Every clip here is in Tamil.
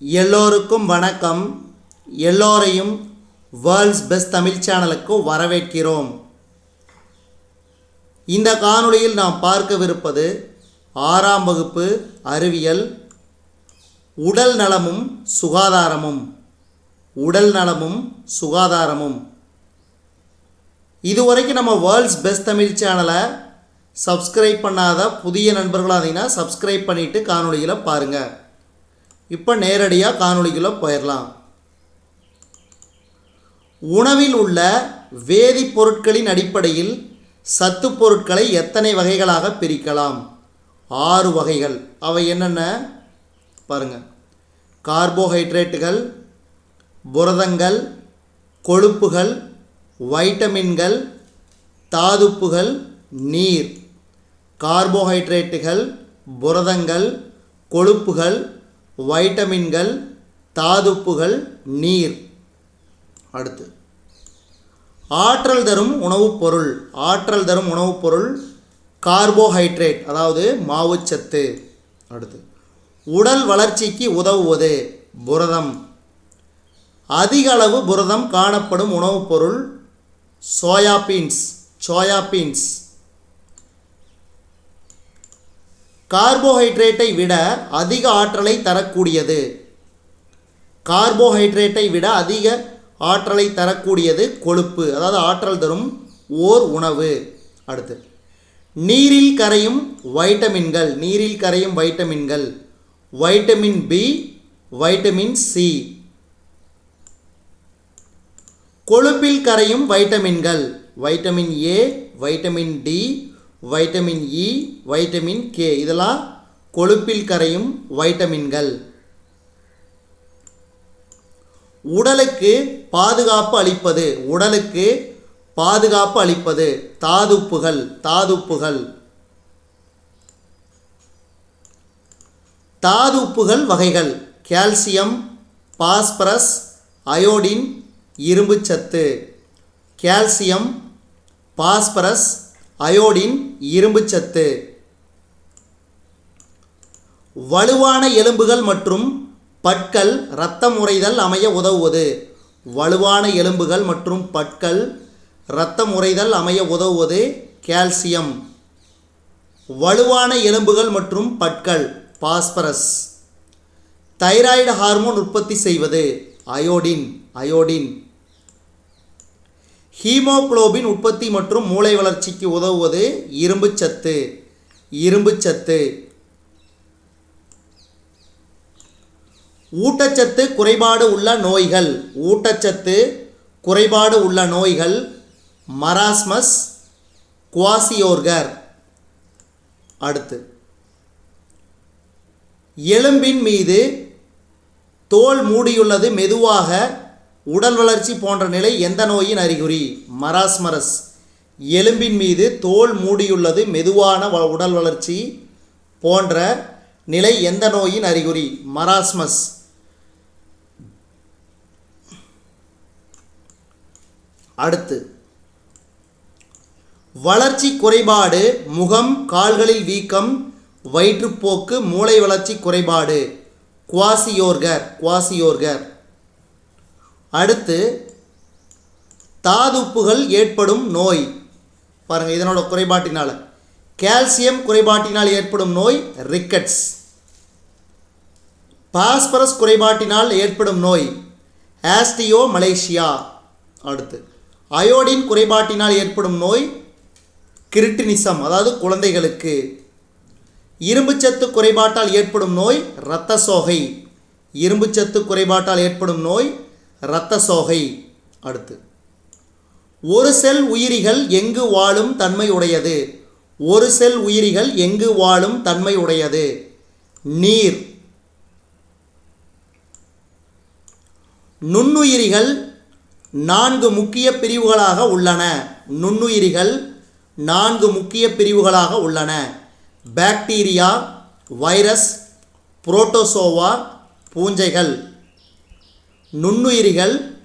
எல்லோருக்கும் வணக்கம். எல்லோரையும் வேர்ல்ட்ஸ் பெஸ்ட் தமிழ் சேனலுக்கு வரவேற்கிறோம். இந்த காணொளியில் நாம் பார்க்கவிருப்பது ஆறாம் வகுப்பு அறிவியல் உடல் நலமும் சுகாதாரமும். உடல் நலமும் சுகாதாரமும். இதுவரைக்கும் நம்ம வேர்ல்ட்ஸ் பெஸ்ட் தமிழ் சேனலை சப்ஸ்கிரைப் பண்ணாத புதிய நண்பர்களாக இருந்தீங்கன்னா சப்ஸ்கிரைப் பண்ணிவிட்டு காணொளிகளை பாருங்கள் இப்போ நேரடியாக காணொலிக்குள்ளே போயிடலாம் உணவில் உள்ள வேதிப்பொருட்களின் அடிப்படையில் சத்து பொருட்களை எத்தனை வகைகளாக பிரிக்கலாம்? ஆறு வகைகள். அவை என்னென்ன? பாருங்கள் கார்போஹைட்ரேட்டுகள் புரதங்கள் கொழுப்புகள் வைட்டமின்கள் தாதுப்புகள் நீர். கார்போஹைட்ரேட்டுகள் புரதங்கள் கொழுப்புகள் வைட்டமின்கள் தாதுப்புகள் நீர். அடுத்து. ஆற்றல் தரும் உணவுப் பொருள். ஆற்றல் தரும் உணவுப் பொருள் கார்போஹைட்ரேட் அதாவது மாவுச்சத்து. அடுத்து. உடல் வளர்ச்சிக்கு உதவுவது புரதம். அதிக அளவு புரதம் காணப்படும் உணவுப் பொருள் சோயாபீன்ஸ் சோயாபீன்ஸ். கார்போஹைட்ரேட்டை விட அதிக ஆற்றலை தரக்கூடியது. கார்போஹைட்ரேட்டை விட அதிக ஆற்றலை தரக்கூடியது கொழுப்பு அதாவது ஆற்றல் தரும் ஓர் உணவு. அடுத்து நீரில் கரையும் வைட்டமின்கள் நீரில் கரையும் வைட்டமின்கள் வைட்டமின் பி வைட்டமின் சி. கொழுப்பில் கரையும் வைட்டமின்கள் vitamin A vitamin D vitamin E vitamin K இதெல்லாம் கொழுப்பில் கரையும் வைட்டமின்கள். உடலுக்கு பாதுகாப்பு அளிப்பது. உடலுக்கு பாதுகாப்பு அளிப்பது. தாதுப்புகள் தாதுப்புகள். தாதுப்புகள் வகைகள். கால்சியம் பாஸ்பரஸ் அயோடின் இரும்புச்சத்து. கால்சியம் பாஸ்பரஸ் அயோடின் இரும்புச்சத்து வலுவான எலும்புகள் மற்றும் பற்கள் இரத்தம் உறைதல் அமைய உதவுவது. வலுவான எலும்புகள் மற்றும் பற்கள் இரத்தம் உறைதல் அமைய உதவுவது கால்சியம். வலுவான எலும்புகள் மற்றும் பற்கள் பாஸ்பரஸ். தைராய்டு ஹார்மோன் உற்பத்தி செய்வது அயோடின் அயோடின். ஹீமோகுளோபின் உற்பத்தி மற்றும் மூளை வளர்ச்சிக்கு உதவுவது இரும்புச்சத்து இரும்புச்சத்து ஊட்டச்சத்து குறைபாடு உள்ள நோய்கள். ஊட்டச்சத்து குறைபாடு உள்ள நோய்கள். Marasmus kwashiorkor. அடுத்து. எலும்பின் மீது தோல் மூடியுள்ளது மெதுவாக உடல் வளர்ச்சி போன்ற நிலை எந்த நோயின் அறிகுறி? மராஸ்மரஸ். எலும்பின் மீது தோல் மூடியுள்ளது மெதுவான வ- உடல் வளர்ச்சி போன்ற நிலை எந்த நோயின் அறிகுறி? மராஸ்மஸ். அடுத்து. வளர்ச்சி குறைபாடு முகம் கால்களில் வீக்கம் வயிற்றுப்போக்கு மூளை வளர்ச்சி குறைபாடு. குவாசியோர்கர் குவாசியோர்கர். அடுத்து தாதுப்புகள் ஏற்படும் நோய். பாருங்கள் இதனோட குறைபாட்டினால். கால்சியம் குறைபாட்டினால் ஏற்படும் நோய் ரிக்கட்ஸ் பாஸ்பரஸ் குறைபாட்டினால் ஏற்படும் நோய் ஆஸ்டியோ மலேசியா அடுத்து அயோடின் குறைபாட்டினால் ஏற்படும் நோய் கிரிட்டினிசம் அதாவது குழந்தைகளுக்கு. இரும்புச்சத்து குறைபாட்டால் ஏற்படும் நோய் இரத்த சோகை இரும்புச்சத்து குறைபாட்டால் ஏற்படும் நோய் இரத்த சோகை. அடுத்து. ஒரு செல் உயிரிகள் எங்கு வாழும் தன்மை உடையது ஒரு செல் உயிரிகள் எங்கு வாழும் தன்மை உடையது நீர். நுண்ணுயிரிகள் நான்கு முக்கிய பிரிவுகளாக உள்ளன. நுண்ணுயிரிகள் நான்கு முக்கிய பிரிவுகளாக உள்ளன. பாக்டீரியா வைரஸ் புரோட்டோசோவா பூஞ்சைகள். நுண்ணுயிரிகள்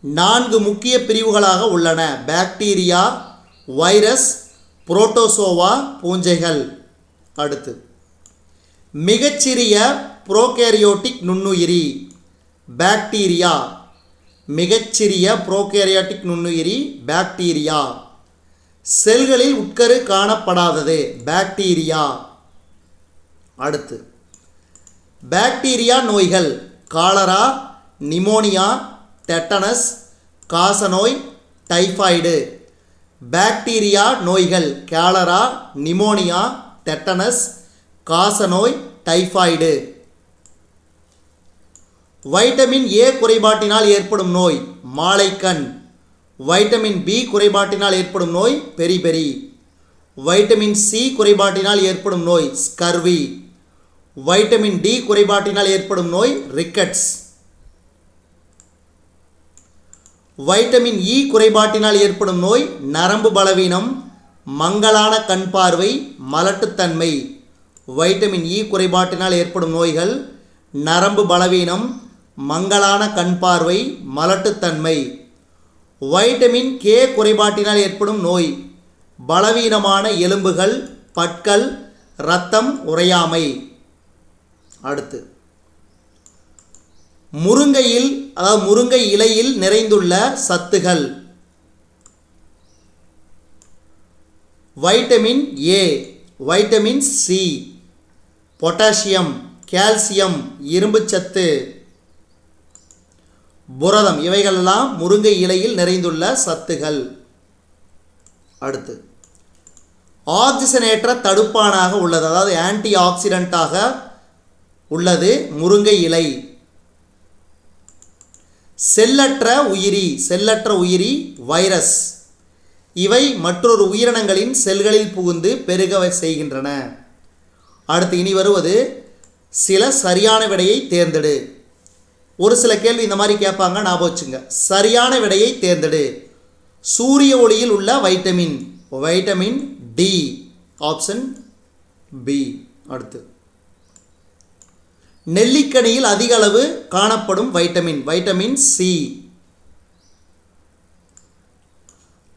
நான்கு முக்கிய பிரிவுகளாக உள்ளன. பாக்டீரியா வைரஸ் புரோட்டோசோவா பூஞ்சைகள். அடுத்து மிகச்சிறிய புரோகேரியோட்டிக் நுண்ணுயிரி. பாக்டீரியா மிகச்சிறிய புரோகேரியாட்டிக் நுண்ணுயிரி. பாக்டீரியா செல்களில் உட்கரு காணப்படாதது. பாக்டீரியா. அடுத்து பாக்டீரியா நோய்கள் காலரா நிமோனியா டெட்டனஸ் காசநோய் டைஃபாய்டு. பாக்டீரியா நோய்கள் கேலரா நிமோனியா டெட்டனஸ் காசநோய் டைஃபாய்டு. வைட்டமின் ஏ குறைபாட்டினால் ஏற்படும் நோய் மாலைக்கண். வைட்டமின் பி குறைபாட்டினால் ஏற்படும் நோய் பெரி பெரி வைட்டமின் சி குறைபாட்டினால் ஏற்படும் நோய் ஸ்கர்வி. வைட்டமின் டி குறைபாட்டினால் ஏற்படும் நோய் ரிக்கட்ஸ் வைட்டமின் இ குறைபாட்டினால் ஏற்படும் நோய் நரம்பு பலவீனம் மங்களான கண் பார்வை மலட்டுத்தன்மை. வைட்டமின் இ குறைபாட்டினால் ஏற்படும் நோய்கள் நரம்பு பலவீனம் மங்களான கண் பார்வை மலட்டுத்தன்மை. வைட்டமின் கே குறைபாட்டினால் ஏற்படும் நோய் பலவீனமான எலும்புகள் பற்கள் இரத்தம் உறையாமை. அடுத்து. முருங்கையில் அதாவது முருங்கை இலையில் நிறைந்துள்ள சத்துகள். Vitamin A vitamin C potassium calcium இரும்புச்சத்து புரதம் இவைகளெல்லாம் முருங்கை இலையில் நிறைந்துள்ள சத்துகள். அடுத்து. ஆக்சிஜனேற்ற தடுப்பானாக உள்ளது அதாவது ஆன்டி ஆக்சிடென்ட்டாக உள்ளது முருங்கை இலை. செல்லற்ற உயிரி செல்லற்ற உயிரி வைரஸ். இவை மற்றொரு உயிரினங்களின் செல்களில் புகுந்து பெருக செய்கின்றன. அடுத்து இனி வருவது சில சரியான விடையை தேர்ந்தெடு. ஒரு சில கேள்வி இந்த மாதிரி கேட்பாங்க ஞாபகம் வச்சுங்க. சரியான விடையை தேர்ந்தெடு. சூரிய ஒளியில் உள்ள vitamin vitamin D option B. அடுத்து. நெல்லிக்கனியில் அதிக அளவு காணப்படும் வைட்டமின் வைட்டமின் சி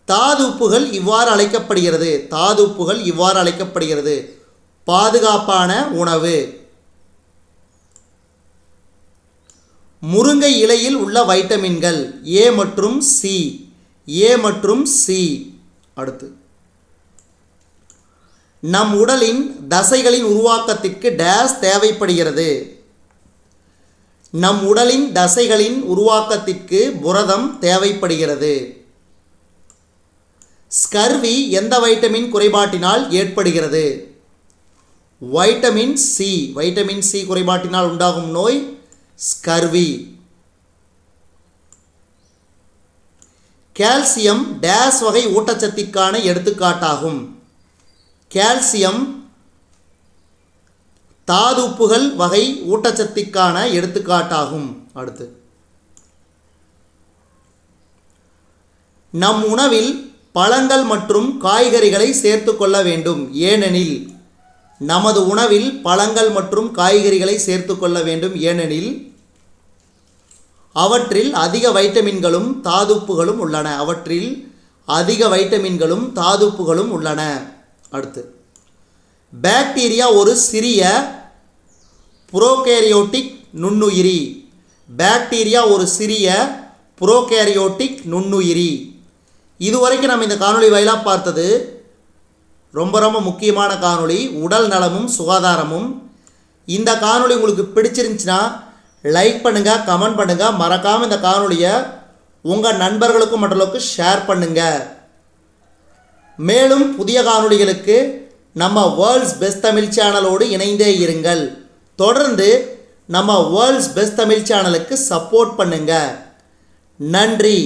தாது உப்புகள் இவ்வாறு அழைக்கப்படுகிறது. தாது உப்புகள் இவ்வாறு அழைக்கப்படுகிறது. பாதுகாப்பான உணவு. முருங்கை இலையில் உள்ள வைட்டமின்கள் ஏ மற்றும் சி ஏ மற்றும் சி அடுத்து. நம் உடலின் தசைகளின் உருவாக்கத்திற்கு டேஸ் தேவைப்படுகிறது. நம் உடலின் தசைகளின் உருவாக்கத்திற்கு புரதம் தேவைப்படுகிறது. ஸ்கர்வி எந்த வைட்டமின் குறைபாட்டினால் ஏற்படுகிறது? Vitamin C. வைட்டமின் சி குறைபாட்டினால் உண்டாகும் நோய் ஸ்கர்வி. கால்சியம் டேஸ் வகை ஊட்டச்சத்திற்கான எடுத்துக்காட்டாகும். கால்சியம் தாதுப்புகள் வகை ஊட்டச்சத்திற்கான எடுத்துக்காட்டாகும். அடுத்து. நம் உணவில் பழங்கள் மற்றும் காய்கறிகளை சேர்த்து கொள்ள வேண்டும். ஏனெனில் நமது உணவில் பழங்கள் மற்றும் காய்கறிகளை சேர்த்து கொள்ள வேண்டும். ஏனெனில் அவற்றில் அதிக வைட்டமின்களும் தாதுப்புகளும் உள்ளன. அவற்றில் அதிக வைட்டமின்களும் தாதுப்புகளும் உள்ளன. அடுத்து. பாக்டீரியா ஒரு சிறிய புரோகேரியோட்டிக் நுண்ணுயிரி. பாக்டீரியா ஒரு சிறிய புரோகேரியோட்டிக் நுண்ணுயிரி. இதுவரைக்கும் நம்ம இந்த காணொளி வாயிலாக பார்த்தது ரொம்ப ரொம்ப முக்கியமான காணொளி. உடல் நலமும் சுகாதாரமும். இந்த காணொளி உங்களுக்கு பிடிச்சிருந்துச்சுன்னா லைக் பண்ணுங்கள் கமெண்ட் பண்ணுங்கள் மறக்காமல் இந்த காணொளியை உங்கள் நண்பர்களுக்கும் மற்றளவுக்கு ஷேர் பண்ணுங்கள் மேலும் புதிய காணொளிகளுக்கு நம்ம வேர்ல்ட்ஸ் பெஸ்ட் தமிழ் சேனலோடு இணைந்தே இருங்கள். தொடர்ந்து நம்ம வேர்ல்ட்ஸ் பெஸ்ட் தமிழ் சேனலுக்கு சப்போர்ட் பண்ணுங்கள் நன்றி.